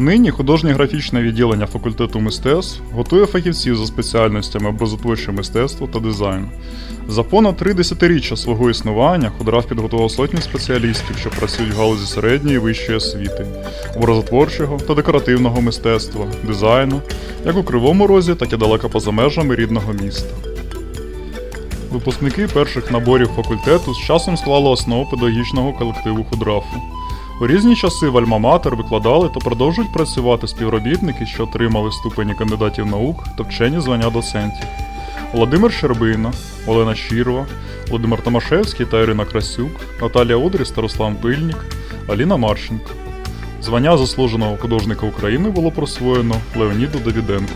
Нині художнє графічне відділення факультету мистецтв готує фахівців за спеціальностями образотворче мистецтво та дизайн. За понад три десятиріччя свого існування худраф підготував сотні спеціалістів, що працюють в галузі середньої і вищої освіти, образотворчого та декоративного мистецтва, дизайну, як у Кривому Розі, так і далеко поза межами рідного міста. Випускники перших наборів факультету з часом склали основу педагогічного колективу худрафу. У різні часи в Альма-Матер викладали та продовжують працювати співробітники, що отримали ступені кандидатів наук та вчені звання доцентів. Володимир Щербина, Олена Щірова, Володимир Томашевський та Ірина Красюк, Наталія Одріс та Руслан Пильник, Аліна Марченко. Звання заслуженого художника України було присвоєно Леоніду Давіденку.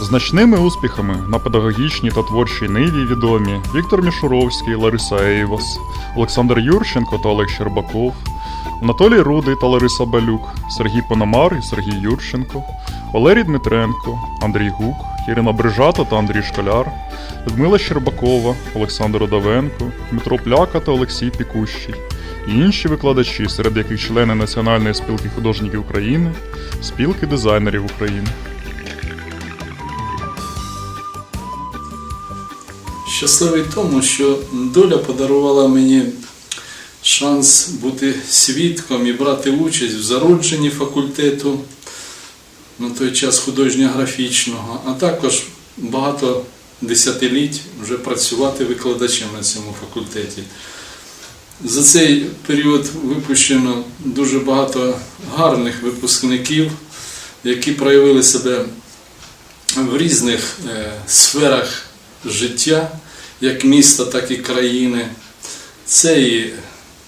Значними успіхами на педагогічній та творчій ниві відомі Віктор Мішуровський, Лариса Ейвас, Олександр Юрченко та Олег Щербаков, Анатолій Рудий та Лариса Балюк, Сергій Пономар і Сергій Юрченко, Валерій Дмитренко, Андрій Гук, Ірина Брижата та Андрій Школяр, Людмила Щербакова, Олександр Удовенко, Дмитро Пляка та Олексій Пікущий і інші викладачі, серед яких члени Національної спілки художників України, спілки дизайнерів України. Щасливий тому, що доля подарувала мені шанс бути свідком і брати участь в зародженні факультету на той час художньо-графічного, а також багато десятиліть вже працювати викладачем на цьому факультеті. За цей період випущено дуже багато гарних випускників, які проявили себе в різних е, сферах життя, як міста, так і країни. Це і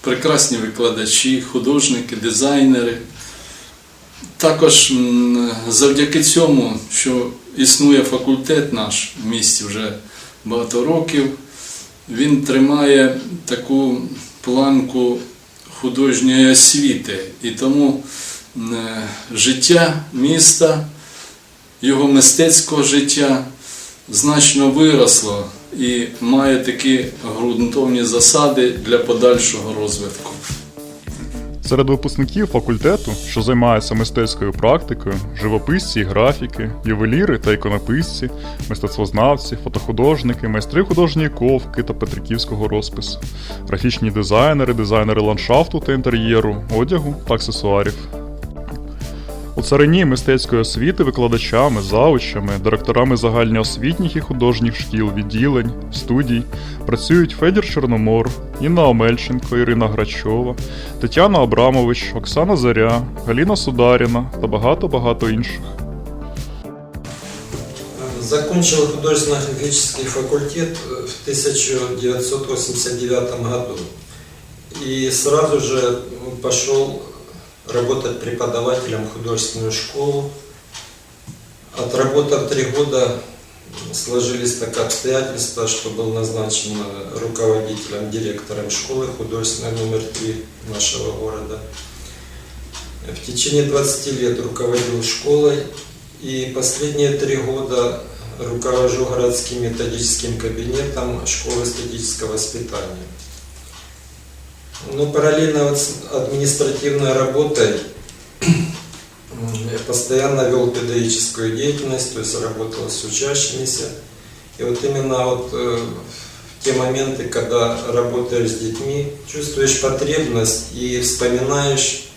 прекрасні викладачі, художники, дизайнери. Також завдяки цьому, що існує факультет наш в місті вже багато років, він тримає таку планку художньої освіти. І тому життя міста, його мистецького життя значно виросло і має такі ґрунтовні засади для подальшого розвитку. Серед випускників факультету, що займаються мистецькою практикою, живописці графіки, ювеліри та іконописці, мистецтвознавці, фотохудожники, майстри художньої ковки та петриківського розпису, графічні дизайнери, дизайнери ландшафту та інтер'єру, одягу та аксесуарів. У царині мистецької освіти викладачами, заучами, директорами загальноосвітніх і художніх шкіл, відділень, студій працюють Федір Чорномор, Інна Омельченко, Ірина Грачова, Тетяна Абрамович, Оксана Заря, Галіна Сударіна та багато-багато інших. Закончил художественно-графический факультет в 1989 году. И сразу же пошел работать преподавателем в художественную школу. Отработав три года, сложились так обстоятельства, что был назначен руководителем, директором школы художественной номер 3 нашего города. В течение 20 лет руководил школой и последние три года руковожу городским методическим кабинетом школы эстетического воспитания. Но параллельно с административной работой я постоянно вел педагогическую деятельность, то есть работал с учащимися. И вот именно вот э, в те моменты, когда работаешь с детьми, чувствуешь потребность и вспоминаешь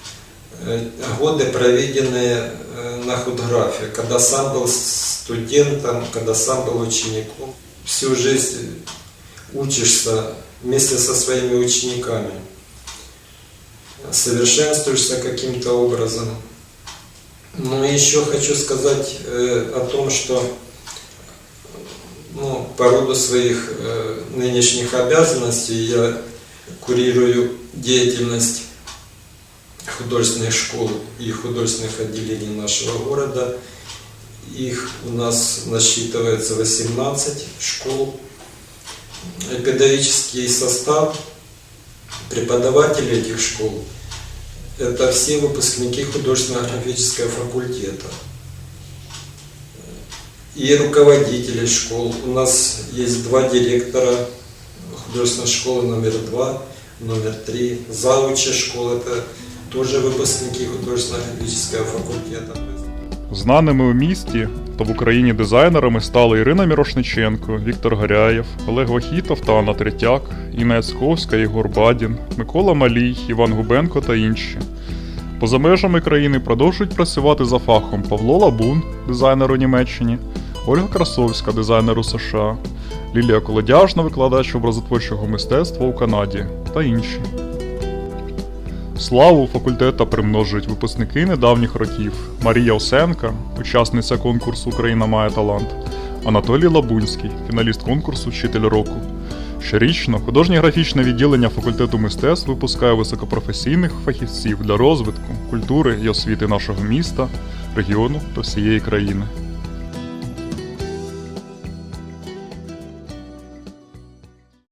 э, годы, проведенные э, на худграфе, когда сам был студентом, когда сам был учеником. Всю жизнь учишься вместе со своими учениками, совершенствуешься каким-то образом. Но еще хочу сказать э, о том, что ну, по роду своих э, нынешних обязанностей я курирую деятельность художественных школ и художественных отделений нашего города. Их у нас насчитывается 18 школ. Педагогический состав преподавателей этих школ – это все выпускники художественно-графического факультета. И руководители школ. У нас есть два директора художественной школы номер два, номер три. Завучи школ – это тоже выпускники художественно-графического факультета. Знаними у місті та в Україні дизайнерами стали Ірина Мірошниченко, Віктор Горяєв, Олег Вахітов та Анна Третяк, Інна Яцьковська, Ігор Бадін, Микола Малій, Іван Губенко та інші. Поза межами країни продовжують працювати за фахом Павло Лабун, дизайнер у Німеччині, Ольга Красовська, дизайнер у США, Лілія Колодяжна, викладач образотворчого мистецтва у Канаді та інші. Славу факультета примножують випускники недавніх років Марія Осенка, учасниця конкурсу Україна має талант, Анатолій Лабунський, фіналіст конкурсу Вчитель року. Щорічно художнє графічне відділення факультету мистецтв випускає високопрофесійних фахівців для розвитку, культури і освіти нашого міста, регіону та всієї країни.